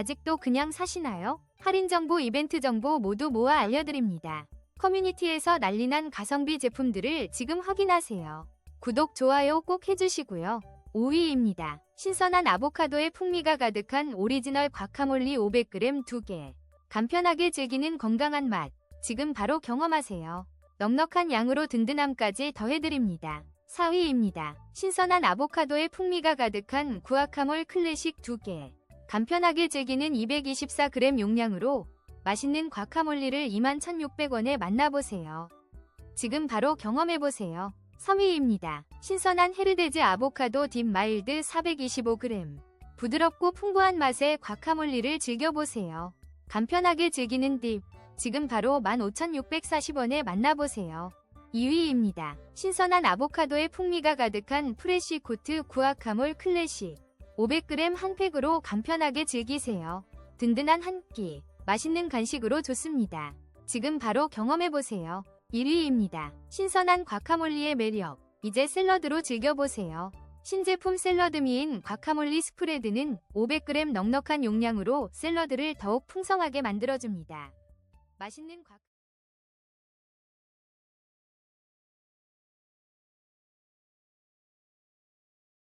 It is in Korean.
아직도 그냥 사시나요? 할인 정보, 이벤트 정보 모두 모아 알려드립니다. 커뮤니티에서 난리난 가성비 제품들을 지금 확인하세요. 구독, 좋아요 꼭 해주시고요. 5위입니다. 신선한 아보카도의 풍미가 가득한 오리지널 과카몰리 500g 2개. 간편하게 즐기는 건강한 맛. 지금 바로 경험하세요. 넉넉한 양으로 든든함까지 더해드립니다. 4위입니다. 신선한 아보카도의 풍미가 가득한 구아카몰 클래식 2개. 간편하게 즐기는 224g 용량으로 맛있는 과카몰리를 21,600원에 만나보세요. 지금 바로 경험해보세요. 3위입니다. 신선한 헤르데즈 아보카도 딥 마일드 425g. 부드럽고 풍부한 맛의 과카몰리를 즐겨보세요. 간편하게 즐기는 딥. 지금 바로 15,640원에 만나보세요. 2위입니다. 신선한 아보카도의 풍미가 가득한 프레쉬 코트 구아카몰 클래식. 500g 한 팩으로 간편하게 즐기세요. 든든한 한 끼. 맛있는 간식으로 좋습니다. 지금 바로 경험해보세요. 1위입니다. 신선한 과카몰리의 매력. 이제 샐러드로 즐겨보세요. 신제품 샐러드미인 과카몰리 스프레드는 500g 넉넉한 용량으로 샐러드를 더욱 풍성하게 만들어줍니다. 맛있는 과